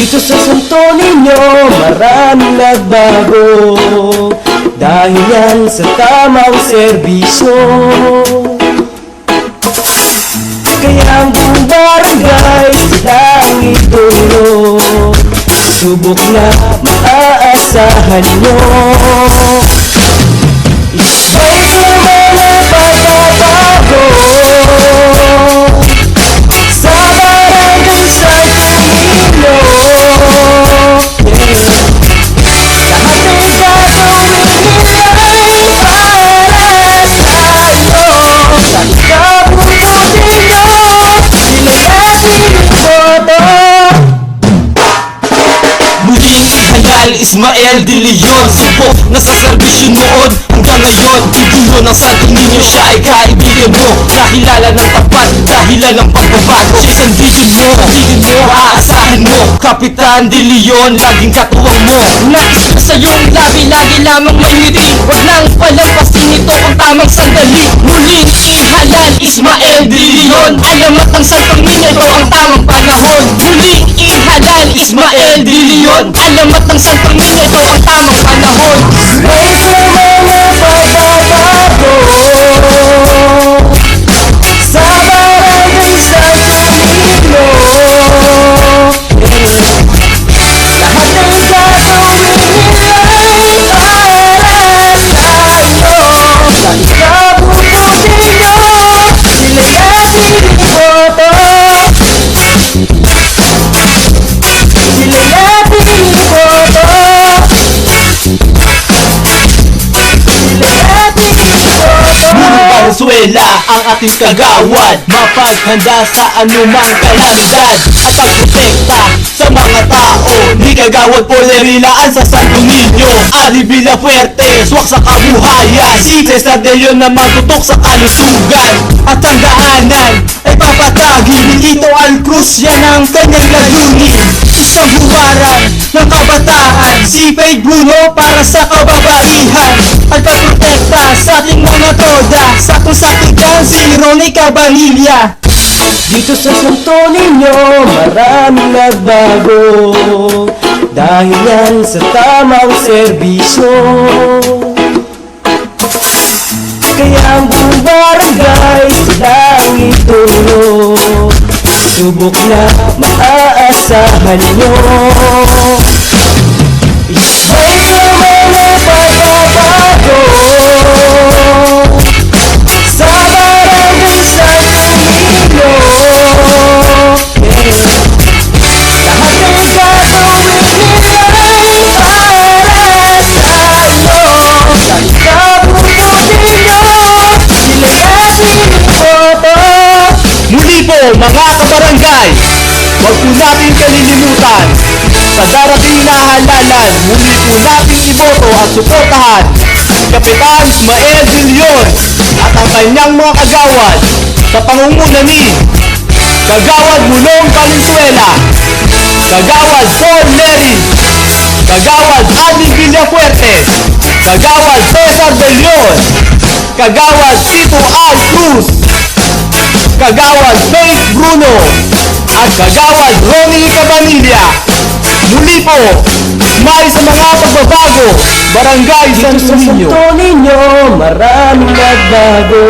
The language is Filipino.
Dito sa Santo Niño, maraming nagbago. Dahil yan sa tamang serbisyo. Kaya ang buong barangay silang itulong Subok na maaasahan nyo ihalal Ismael de Leon Subok na sa serbisyo noon. Hanggang ngayon Titulo ng Santo Niño siya ay kaibigan mo. Nakilala ng tapat, dahilan ng pagbabago ang vision mo, vision mo, aasahan mo. Kapitan de Leon, laging katuwang mo. Nais ko sa iyong labi, lagi lamang may Huwag nang palampasin ito ang tamang sandali. Muling ihalal Ismael de Leon Alamat ng Santo Niño, ito ang tamang Alamat ng Santo Niño, ito ang tamang panahon. Sa Valenzuela ang ating kagawad. Mapaghanda sa anumang kalamidad At pagprotekta sa mga tao. Di kagawad polerilaan sa Santo Niño Ari Villafuerte, swak sa kabuhayan. Si Cesar de Leon na matutok sa kalusugan. At ang daanan ay papatagi Ito ang krus, yan ang kanyang layunin Isang huwaran ng kabataan. Si Faith Bruno para sa kababaihan Ronnie Cabanilla Dito sa Santo Niño, maraming nagbago. Dahil yan sa tamang serbisyo. Kaya ang buong barangay silang itulong Subok na maaasahan nyo mga kabarangay Huwag po natin kalilimutan Sa darating na halalan. Muli po natin iboto at suportahan Si Kapitan Ismael de Leon At ang kanyang mga kagawad Sa pangunguna ni Kagawad Mulong Valenzuela Kagawad Paul Lery Kagawad Adi Villafuerte Kagawad Cesar de Leon Kagawad Tito Al Cruz Kagawad Faith Bruno at Kagawad Ronnie Cabanilla. Muli po, may sa mga pagbabago, Barangay Dito San sa Niño. Santo Niño, maraming nagbago